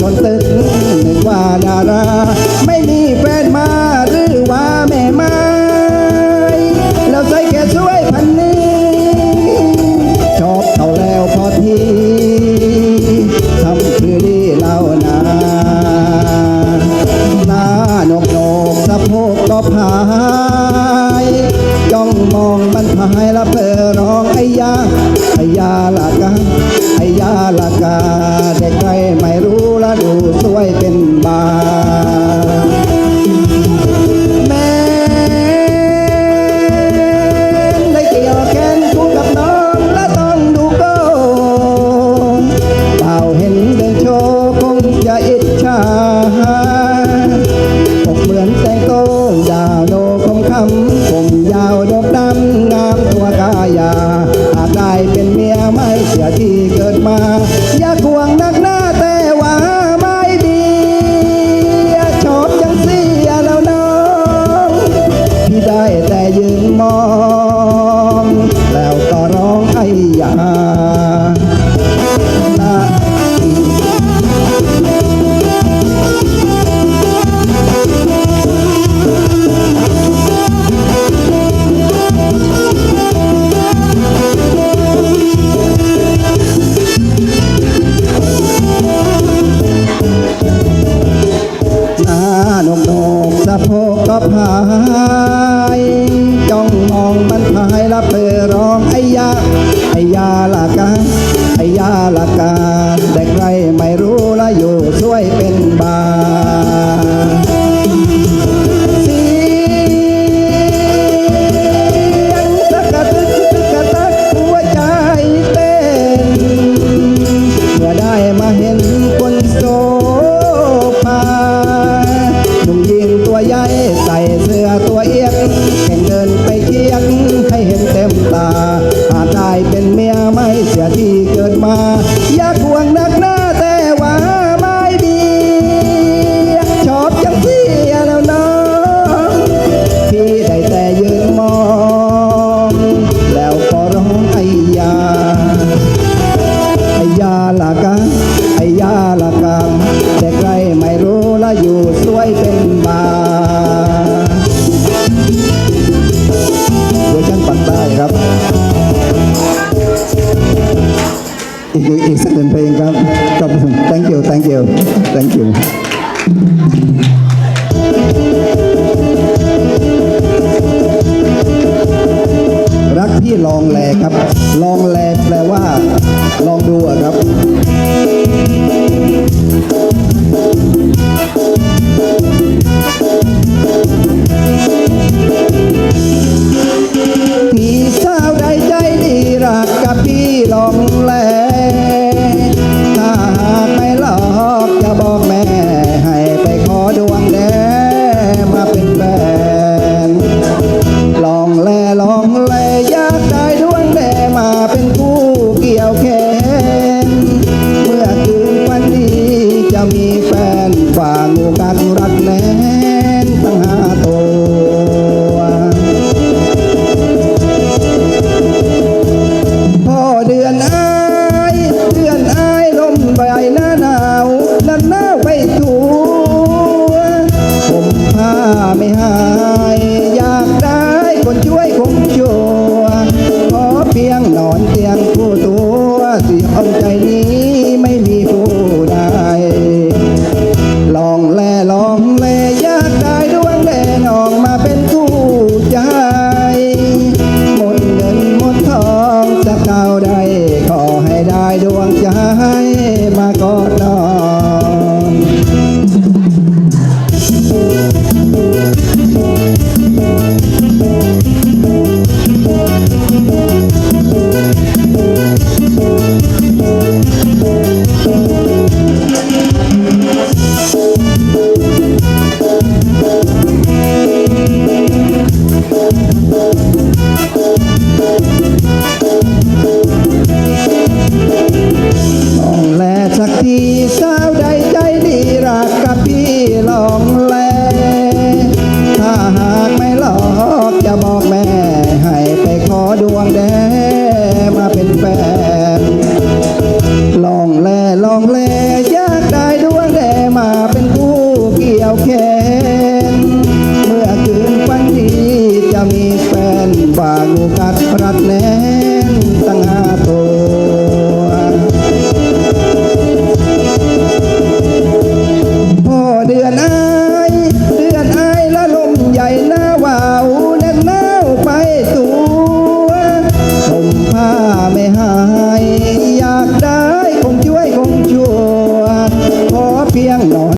สนตึกนึกว่าดารา ไม่มีแฟนมาหรือว่าแม่ไม้แล้วใจแกสวยพันนี้ ชอบเขาแล้วพอทีทำคือดีเล่านาหน้านกนกสะโพกก็พายจ้องมองมันพายละเพอร้องไอ้ยาไอ้ยาละกา ไอยาละกาเด็กใครไม่รู้ละดูสวยเป็นบาแม่ได้เกี่ยวแขนคู่กับน้องและต้องดูโกงเปล่าเห็นเดินโชว์คงจะอิจฉาอกเหมือนแตงโตยาวโดคมคำผมยาวดกด โพกก็พายจ้องมองมันพายละเปอร้องไอ้ยาไอ้ยาละกาไอ้ยาละกา ส่เสื้อตัวเอียงแข่งเดินไปเคียงให้เห็นเต็มตาหาจได้เป็นเมียไม่เสียที่เกิดมา อยากห่วงนักนะ อีกอีกสักหนึ่งเพลงครับขอบคุณ thank you thank you thank you รักพี่ลองแลครับ ลองแลแปลว่า ลองดูครับ